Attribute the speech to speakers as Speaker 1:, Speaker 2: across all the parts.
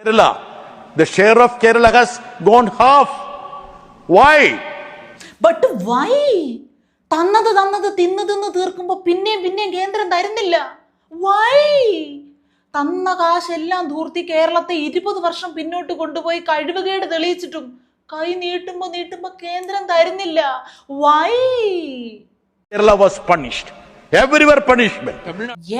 Speaker 1: Kerala. The share of Kerala has gone half. Why?
Speaker 2: But why തന്നത് തന്നത് തിന്ന് തിന്ന് തീർക്കുമ്പോ പിന്നെയും പിന്നെയും കേന്ദ്രം തരുന്നില്ല വൈ തന്ന കാശെല്ലാം ധൂർത്തി കേരളത്തെ ഇരുപത് വർഷം പിന്നോട്ട് കൊണ്ടുപോയി കഴിവുകേട് തെളിയിച്ചിട്ടും കൈ നീട്ടുമ്പോ നീട്ടുമ്പോ കേന്ദ്രം തരുന്നില്ല why
Speaker 1: Kerala was punished. Everywhere punishment.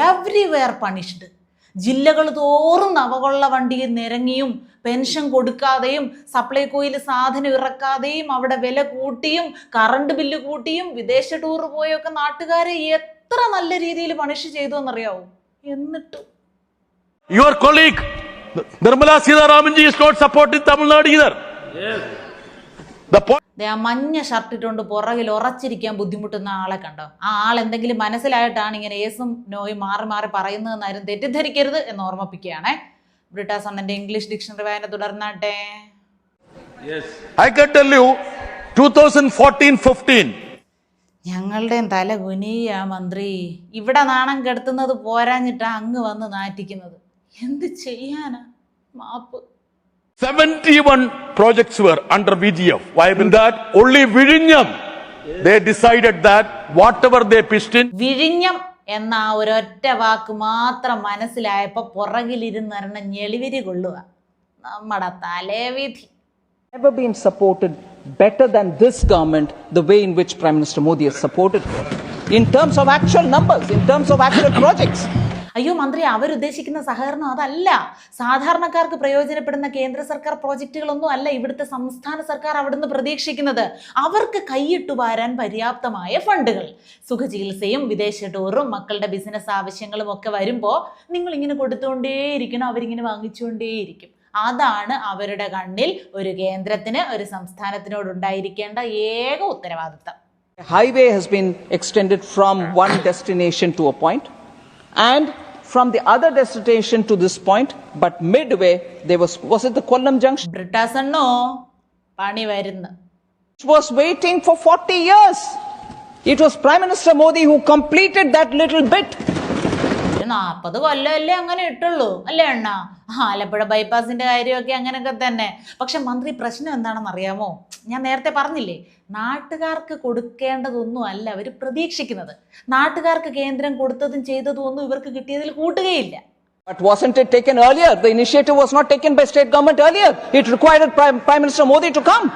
Speaker 2: Everywhere punished ജില്ലകൾ തോറും നവകൊള്ള വണ്ടിയിൽ നിരങ്ങിയും പെൻഷൻ കൊടുക്കാതെയും സപ്ലൈകോയിൽ സാധനം ഇറക്കാതെയും അവിടെ വില കൂട്ടിയും കറണ്ട് ബില്ല് കൂട്ടിയും വിദേശ ടൂർ പോയൊക്കെ നാട്ടുകാരെ എത്ര നല്ല രീതിയിൽ പണിഷ് ചെയ്തു എന്നറിയാവോ എന്നിട്ടും.
Speaker 1: Your colleague Nirmala Sitharamanji is not supporting Tamil Nadu Nadu either. The point
Speaker 2: ദേ ആ മഞ്ഞ ഷർട്ട് ഇട്ടുകൊണ്ട് പുറകിൽ ഉറച്ചിരിക്കാൻ ബുദ്ധിമുട്ടുന്ന ആളെ കണ്ടോ? ആ ആൾ എന്തെങ്കിലും മനസ്സിലായിട്ടാണ് ഇങ്ങനെ ഏസും നോയും മാറി മാറി പറയുന്നതെന്നാരും തെറ്റിദ്ധരിക്കരുത് എന്ന് ഓർമ്മിപ്പിക്കുകയാണേ. ബ്രിട്ടാസ് അണ്ണന്റെ ഇംഗ്ലീഷ് ഡിക്ഷണറി വായന തുടർന്നാട്ടെ.
Speaker 1: I can tell you, 2014-15,
Speaker 2: ഞങ്ങളുടെയും തല കുനിയ മന്ത്രി. ഇവിടെ നാണം കെടുത്തുന്നത് പോരാഞ്ഞിട്ടാ അങ്ങ് വന്ന് നാറ്റിക്കുന്നത്. എന്ത് ചെയ്യാനാ? മാപ്പ്.
Speaker 1: 71 projects were under VGF. Why will that? Only Vizhinjam, they decided that whatever they pitched in,
Speaker 2: വിഴിഞ്ഞം എന്ന ആ ഒരൊറ്റ വാക്ക് മാത്രം മനസ്സിലായപ്പോ പുറകിലിരുന്നറിഞ്ഞ ഞെളിവിരി കൊള്ളുക നമ്മടെ തലേവിധി
Speaker 3: never been supported better than this government the way in which Prime Minister Modi has supported it. In terms of actual numbers, in terms of actual projects.
Speaker 2: അയ്യോ മന്ത്രി അവരുദ്ദേശിക്കുന്ന സഹകരണം അതല്ല. സാധാരണക്കാർക്ക് പ്രയോജനപ്പെടുന്ന കേന്ദ്ര സർക്കാർ പ്രോജക്റ്റുകളൊന്നും അല്ല ഇവിടുത്തെ സംസ്ഥാന സർക്കാർ അവിടുന്ന് പ്രതീക്ഷിക്കുന്നത്. അവർക്ക് കൈയിട്ടു വാരാൻ പര്യാപ്തമായ ഫണ്ടുകൾ. സുഖചികിത്സയും വിദേശ ടൂറും മക്കളുടെ ബിസിനസ് ആവശ്യങ്ങളും ഒക്കെ വരുമ്പോൾ നിങ്ങൾ ഇങ്ങനെ കൊടുത്തുകൊണ്ടേയിരിക്കണം അവരിങ്ങനെ വാങ്ങിച്ചുകൊണ്ടേയിരിക്കും അതാണ് അവരുടെ കണ്ണിൽ ഒരു കേന്ദ്രത്തിന് ഒരു സംസ്ഥാനത്തിനോട് ഉണ്ടായിരിക്കേണ്ട ഏക ഉത്തരവാദിത്തം.
Speaker 3: Highway has been extend from one destination to a point. And from the other destination to this point, but midway there was, was it the Kollam junction?
Speaker 2: ബ്രിട്ടാസണ്ണോ പണി Vairinna.
Speaker 3: It was waiting for 40 years. It was Prime Minister Modi who completed that little bit.
Speaker 2: ഒരു നാപ്പത് കൊല്ലമല്ലേ അങ്ങനെ ഇട്ടുള്ളൂ അല്ലേ അണ്ണ ആലപ്പുഴ ബൈപ്പാസിന്റെ കാര്യമൊക്കെ അങ്ങനെയൊക്കെ തന്നെ പക്ഷെ മന്ത്രി പ്രശ്നം എന്താണെന്ന് അറിയാമോ ഞാൻ നേരത്തെ പറഞ്ഞില്ലേ നാട്ടുകാർക്ക് കൊടുക്കേണ്ടതൊന്നും അല്ല അവർ പ്രതീക്ഷിക്കുന്നത് നാട്ടുകാർക്ക് കേന്ദ്രം കൊടുത്തതും ചെയ്തതും ഒന്നും ഇവർക്ക് കിട്ടിയതിൽ കൂട്ടുകയില്ല
Speaker 3: But wasn't it taken earlier? The initiative was not taken by state government earlier. It required Prime, Prime Minister Modi to come.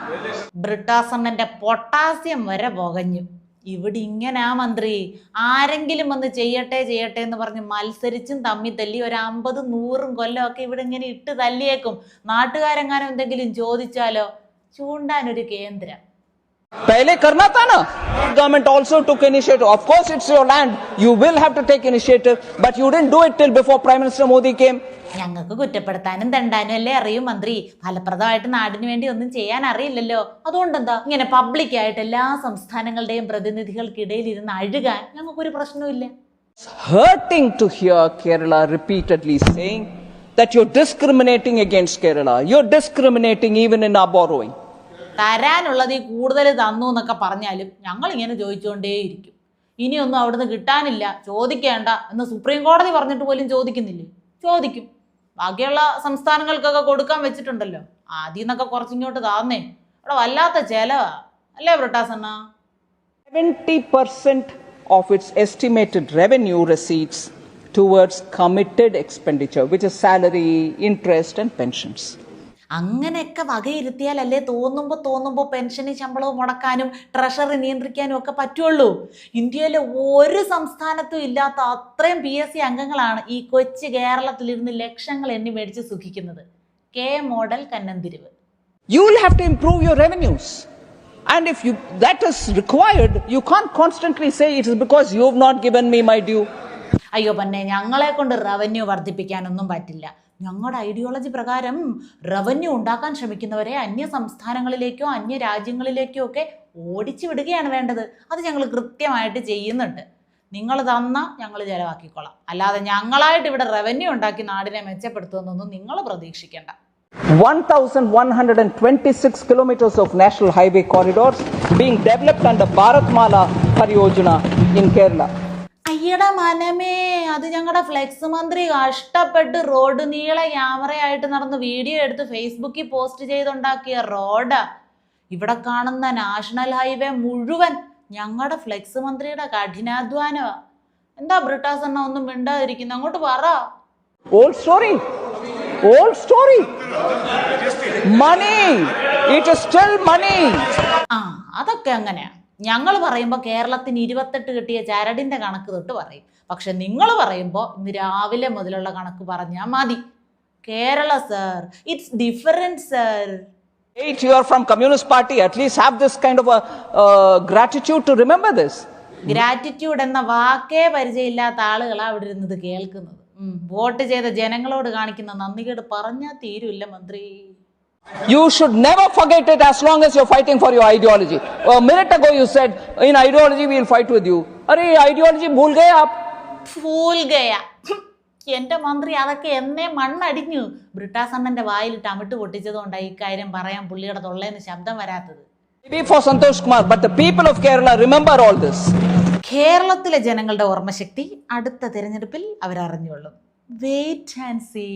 Speaker 2: ബ്രിട്ടാസണ്ണന്റെ പൊട്ടാസ്യം വരെ പുകഞ്ഞു ഇവിടെ ഇങ്ങനാ മന്ത്രി ആരെങ്കിലും വന്ന് ചെയ്യട്ടെ ചെയ്യട്ടെ എന്ന് പറഞ്ഞ് മത്സരിച്ചും തമ്മി തല്ലി ഒരു അമ്പതും നൂറും കൊല്ലമൊക്കെ ഇവിടെ ഇങ്ങനെ ഇട്ട് തല്ലിയേക്കും നാട്ടുകാരെങ്ങാനും എന്തെങ്കിലും ചോദിച്ചാലോ ചൂണ്ടാനൊരു കേന്ദ്രം
Speaker 3: पहले करना था ना government also took initiative of course it's your land you will have to take initiative but you didn't do it till before prime minister modi came
Speaker 2: ഞങ്ങൾക്ക് കുറ്റപ്പെടുത്താനും തണ്ടാനും അല്ലേ അറിയും മന്ത്രി ഫലപ്രദമായിട്ട് നാടിന് വേണ്ടി ഒന്നും ചെയ്യാൻ അറിയില്ലല്ലോ അതുകൊണ്ടെന്താ ഇങ്ങനെ പബ്ലിക്കായിട്ട് എല്ലാ സംസ്ഥാനങ്ങളുടെയും പ്രതിനിധികൾക്കിടയിൽ ഇരുന്ന് അഴുകാൻ ഞങ്ങൾക്കൊരു പ്രശ്നവുമില്ല
Speaker 3: it's hurting to hear kerala repeatedly saying that you're discriminating against kerala you're discriminating even in our borrowing
Speaker 2: തരാനുള്ളത് ഈ കൂടുതൽ തന്നു എന്നൊക്കെ പറഞ്ഞാലും ഞങ്ങൾ ഇങ്ങനെ ചോദിച്ചുകൊണ്ടേയിരിക്കും ഇനിയൊന്നും അവിടുന്ന് കിട്ടാനില്ല ചോദിക്കേണ്ട എന്ന് സുപ്രീം കോടതി പറഞ്ഞിട്ട് പോലും ചോദിക്കുന്നില്ലേ? ചോദിക്കും. ബാക്കിയുള്ള സംസ്ഥാനങ്ങൾക്കൊക്കെ കൊടുക്കാൻ വെച്ചിട്ടുണ്ടല്ലോ. ആദ്യം നിന്നൊക്കെ കുറച്ചിങ്ങോട്ട് താന്നേ. അവിടെ വല്ലാത്ത ചെലവാ. അല്ലേ ബ്രിട്ടാസണ്ണ
Speaker 3: 70% of its estimated revenue receipts towards committed expenditure which is salary interest and pensions.
Speaker 2: അങ്ങനെയൊക്കെ വകയിരുത്തിയാലല്ലേ തോന്നുമ്പോൾ തോന്നുമ്പോൾ പെൻഷനും ശമ്പളവും മുടക്കാനും ട്രഷറി നിയന്ത്രിക്കാനും ഒക്കെ പറ്റുള്ളൂ. ഇന്ത്യയിലെ ഒരു സംസ്ഥാനത്തും ഇല്ലാത്ത അത്രയും പി എസ് സി അംഗങ്ങളാണ് ഈ കൊച്ചു കേരളത്തിലിരുന്ന് ലക്ഷങ്ങൾ എണ്ണി മേടിച്ച് സുഖിക്കുന്നത് K model കന്നന്തിരിവ്.
Speaker 3: You will have to improve your revenues and if you that is required you can constantly say it is because you have not given me my due
Speaker 2: അയ്യോ പന്നെ ഞങ്ങളെ കൊണ്ട് റവന്യൂ വർദ്ധിപ്പിക്കാനൊന്നും പറ്റില്ല. ഞങ്ങളുടെ ഐഡിയോളജി പ്രകാരം revenue ഉണ്ടാക്കാൻ ശ്രമിക്കുന്നവരെ അന്യ സംസ്ഥാനങ്ങളിലേക്കോ അന്യ രാജ്യങ്ങളിലേക്കോ ഒക്കെ ഓടിച്ചു വിടുകയാണ് വേണ്ടത്. അത് ഞങ്ങൾ കൃത്യമായിട്ട് ചെയ്യുന്നുണ്ട്. നിങ്ങൾ തന്ന ഞങ്ങൾ ചിലവാക്കിക്കോളാം. അല്ലാതെ ഞങ്ങളായിട്ട് ഇവിടെ റവന്യൂ ഉണ്ടാക്കി നാടിനെ മെച്ചപ്പെടുത്തുമെന്നൊന്നും നിങ്ങൾ പ്രതീക്ഷിക്കേണ്ട.
Speaker 3: 1126 kilometers of national highway corridors being developed under Bharatmala Pariyojana in Kerala.
Speaker 2: അയ്യടാ മനമേ അത് ഞങ്ങളുടെ ഫ്ലെക്സ് മന്ത്രി കഷ്ടപ്പെട്ട് റോഡ് നീളെ ക്യാമറയായിട്ട് നടന്ന് വീഡിയോ എടുത്ത് ഫേസ്ബുക്കിൽ പോസ്റ്റ് ചെയ്തുണ്ടാക്കിയ റോഡ് ഇവിടെ കാണുന്ന നാഷണൽ ഹൈവേ മുഴുവൻ ഞങ്ങളുടെ ഫ്ലെക്സ് മന്ത്രിയുടെ കഠിനാധ്വാനമാ എന്താ ബ്രിട്ടാസ് എണ്ണ ഒന്നും മിണ്ടാതിരിക്കുന്നു? അങ്ങോട്ട് പറ.
Speaker 3: All story all story money it still money
Speaker 2: ആ അതൊക്കെ അങ്ങനെയാ. ഞങ്ങൾ പറയുമ്പോൾ കേരളത്തിന് ഇരുപത്തെട്ട് കിട്ടിയ ചരടിന്റെ കണക്ക് തൊട്ട് പറയും. പക്ഷെ നിങ്ങൾ പറയുമ്പോൾ ഇന്ന് രാവിലെ മുതലുള്ള കണക്ക് പറഞ്ഞാൽ മതി. Kerala sir it's different sir
Speaker 3: Eight, you are from Communist Party. At least have this kind of a uh, gratitude to remember this.
Speaker 2: Gratitude എന്ന വാക്കേ പരിചയമില്ലാത്ത ആളുകളാണ് അവിടെ ഇരുന്നത് കേൾക്കുന്നത്. വോട്ട് ചെയ്ത ജനങ്ങളോട് കാണിക്കുന്ന നന്ദികേട് പറഞ്ഞാൽ തീരുമില്ല മന്ത്രി.
Speaker 3: You should never forget it as long as you're fighting for your ideology. A minute ago you said, in ideology we'll fight with you. Arey, ideology bhul gaye aap.
Speaker 2: Phool Gaya എന്റെ മന്ത്രി അതൊക്കെ എന്നേ മണ്ണടിഞ്ഞു ബ്രിട്ടാസ് അണ്ണന്റെ വായിലിട്ട് അമിട്ട് പൊട്ടിച്ചതുകൊണ്ടാണ് ഇക്കാര്യം പറയാൻ പുള്ളിയുടെ തൊള്ളേന്ന് ശബ്ദം വരാത്തത്
Speaker 3: Maybe for Santosh Kumar, but the people of Kerala remember all this.
Speaker 2: കേരളത്തിലെ ജനങ്ങളുടെ ഓർമ്മശക്തി അടുത്ത തിരഞ്ഞെടുപ്പിൽ അവരറിഞ്ഞുകൊള്ളും വെയിറ്റ് ആൻഡ് സീ